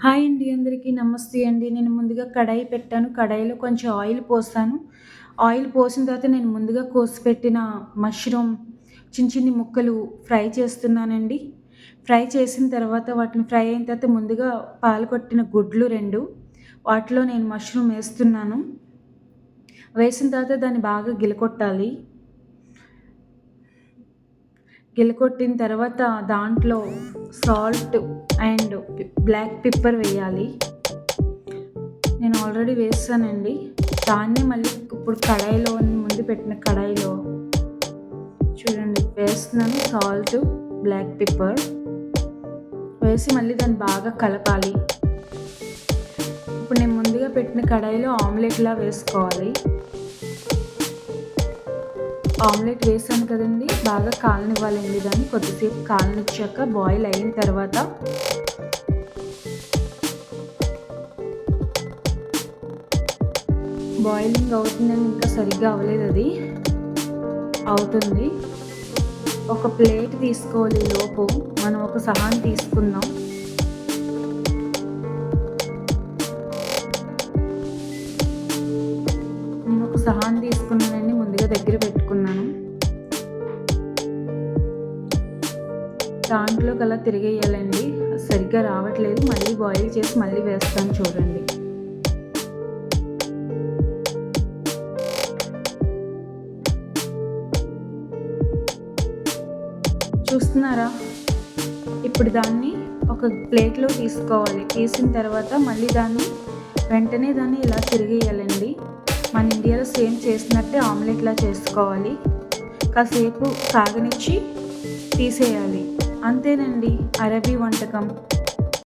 Hi అండి అందరికీ నమస్తే అండి. నేను ముందుగా కడాయి పెట్టాను. కడాయిలో కొంచెం ఆయిల్ పోసాను. ఆయిల్ పోసిన తర్వాత నేను ముందుగా కోసి పెట్టిన మష్రూమ్ చిన్న చిన్ని ముక్కలు ఫ్రై చేస్తున్నానండి. ఫ్రై చేసిన తర్వాత వాటిని ఫ్రై అయిన తర్వాత ముందుగా పాలు కొట్టిన గుడ్లు రెండు. వాటిలో నేను మష్రూమ్ వేస్తున్నాను. వేసిన తర్వాత దాన్ని బాగా గిలకొట్టాలి. గిలకొట్టిన తర్వాత దాంట్లో సాల్ట్ అండ్ బ్లాక్ పెప్పర్ వేయాలి. నేను ఆల్రెడీ వేస్తానండి. దాన్ని మళ్ళీ ఇప్పుడు కడాయిలో ముందు పెట్టిన కడాయిలో చూడండి వేస్తున్నాను సాల్ట్ బ్లాక్ పెప్పర్ వేసి మళ్ళీ దాన్ని బాగా కలపాలి. ఇప్పుడు నేను ముందుగా పెట్టిన కడాయిలో ఆమ్లెట్లా వేసుకోవాలి. ఆమ్లెట్ వేసాను కదండి. బాగా కాలనివ్వాలండి దాన్ని. కొద్దిసేపు కాలనిచ్చాక బాయిల్ అయిన తర్వాత బాయిలింగ్ అవుతుందని ఇంకా సరిగ్గా అవ్వలేదు అది. అవుతుంది. ఒక ప్లేట్ తీసుకోవాలి లోపు. మనం ఒక సహాన్ తీసుకుందాం. నేను ఒక సహాన్ దాంట్లో కల్లా తిరిగేయాలండి. సరిగ్గా రావట్లేదు. మళ్ళీ బాయిల్ చేసి మళ్ళీ వేస్తాను చూడండి. చూస్తున్నారా? ఇప్పుడు దాన్ని ఒక ప్లేట్లో తీసుకోవాలి. తీసిన తర్వాత మళ్ళీ దాన్ని వెంటనే దాన్ని ఇలా తిరిగేయాలండి. మన ఇండియాలో సేమ్ చేసినట్టే ఆమ్లెట్లా చేసుకోవాలి. కాసేపు సాగనిచ్చి తీసేయాలి. అంతేనండి అరబీ వంటకం.